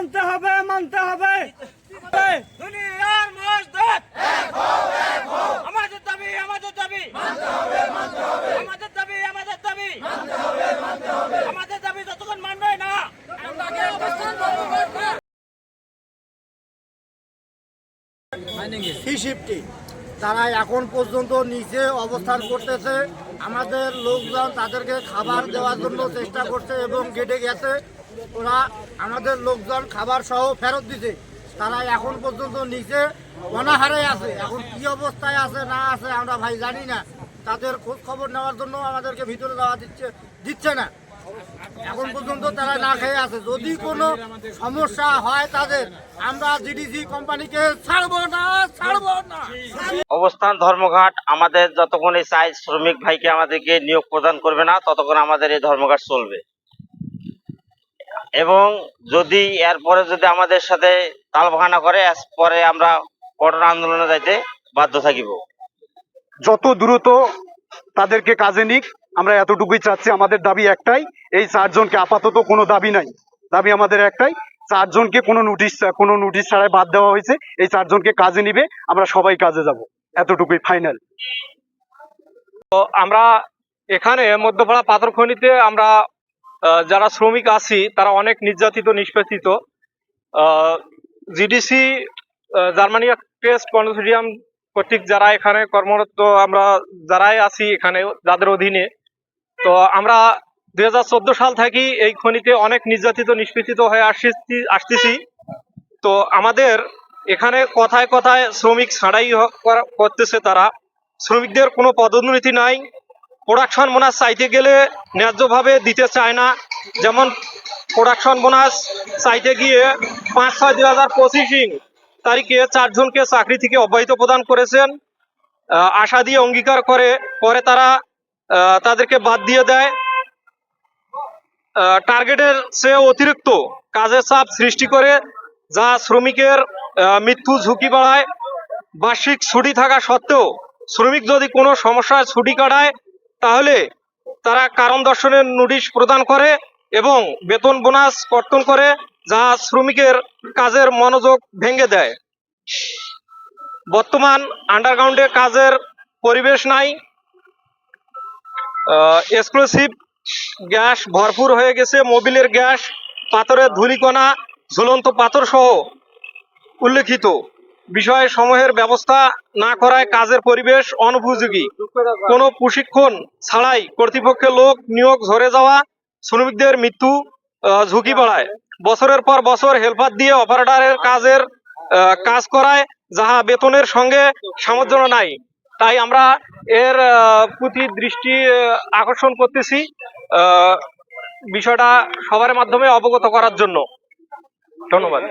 মানতে হবে মানতে হবে। দুনিয়ার মসজিদ আমাদের দাবি আমাদের দাবি। আমাদের দাবি আমাদের দাবি। আমাদের দাবি যতক্ষণ মানবে না। থ্রি শিফটি তারা এখন পর্যন্ত নিচে অবস্থান করতেছে। আমাদের লোকজন তাদেরকে খাবার দেওয়ার জন্য চেষ্টা করছে এবং গেটে গেছে। ওরা আমাদের লোকজন খাবার সহ ফেরত দিছে। তারা এখন পর্যন্ত নিচে অনাহারে আছে। এখন কি অবস্থায় আছে, না আছে, আমরা ভাই জানি না। তাদের খোঁজ খবর নেওয়ার জন্য আমাদেরকে ভিতরে যাওয়া দিচ্ছে দিচ্ছে না। এখন পর্যন্ত তারা না খেয়ে আছে। যদি কোনো সমস্যা হয় তাদের, আমরা জিডিসি কোম্পানিকে ছাড়বো না ছাড়বো না। অবস্থান, ধর্মঘাট, আমাদের যতক্ষণ এই চাই শ্রমিক ভাইকে আমাদেরকে নিয়োগ প্রদান করবে না, ততক্ষণ আমাদের এই ধর্মঘাট চলবে। এবং যদি এরপরে যদি আমাদের সাথে তাল ভাঙা করে পরে আমরা কঠোর আন্দোলনে যাইতে বাধ্য থাকিব। যত দ্রুত তাদেরকে কাজে নিক আমরা এতটুকুই চাচ্ছি। আমাদের দাবি একটাই এই চারজনকে আপাতত কোনো দাবি নাই। দাবি আমাদের একটাই চারজনকে কোনো নোটিশ কোনো নোটিশ ছাড়াই বাদ দেওয়া হয়েছে। এই চারজনকে কাজে নিবে আমরা সবাই কাজে যাব। এতটুকুই ফাইনাল তো আমরা এখানে মধ্যপাড়া পাথর খনিতে আমরা যারা শ্রমিক আছি, তারা অনেক নির্যাতিত, নিষ্পেষিত। জিডিসি জার্মানিয়া টেস্ট কনসোর্টিয়াম কর্তৃক যারা এখানে কর্মরত, আমরা যারাই আছি এখানে, যাদের অধীনে। তো আমরা দুই হাজার চোদ্দ সাল থেকে এই খনিতে অনেক নির্যাতিত, নিষ্পেষিত হয়ে আসছি, আসতেছি। তো আমাদের এখানে কথায় কথায় শ্রমিক ছাড়াই করা- করতেছে তারা। শ্রমিকদের কোনো পদোন্নতি নাই। প্রোডাকশন বোনাস চাইতে গেলে ন্যায্যভাবে দিতে চায় না। যেমন প্রোডাকশন বোনাস চাইতে গিয়ে পাঁচ ছয় দুই হাজার পঁচিশিং তারিখে চারজনকে চাকরি থেকে অব্যাহতি প্রদান করেছেন। আশা দিয়ে অঙ্গীকার করে, পরে তারা তাদেরকে বাদ দিয়ে দেয়। টার্গেটের চেয়ে অতিরিক্ত কাজের চাপ সৃষ্টি করে, যা শ্রমিকের মৃত্যু ঝুঁকি বাড়ায়। বার্ষিক ছুটি থাকা সত্ত্বেও শ্রমিক যদি কোনো সমস্যায় ছুটি কাটায় তাহলে তারা কারণ দর্শনের নোটিশ প্রদান করে এবং বেতন বোনাস কর্তন করে যা শ্রমিকের কাজের মনোযোগ ভেঙে দেয়। বর্তমান আন্ডারগ্রাউন্ডে কাজের পরিবেশ নাই। এক্সক্লুসিভ গ্যাস ভরপুর হয়ে গেছে মোবিলের গ্যাস, পাথরের ধূলিকণা, ঝুলন্ত পাথর সহ উল্লেখিত। বিষয় সমূহের ব্যবস্থা না করায় কাজের পরিবেশ অনুপযোগী। কোনো প্রশিক্ষণ ছাড়াই কর্তৃপক্ষের লোক নিয়োগ ঝরে যাওয়া, শ্রমিকদের মৃত্যু ঝুঁকি বাড়ায়। বছরের পর বছর হেল্পার দিয়ে অপারেটরের কাজের কাজ করায়, যাহা বেতনের সঙ্গে সামঞ্জস্য নাই। তাই আমরা এর প্রতি দৃষ্টি আকর্ষণ করতেছি বিষয়টা সবার মাধ্যমে অবগত করার জন্য। ধন্যবাদ।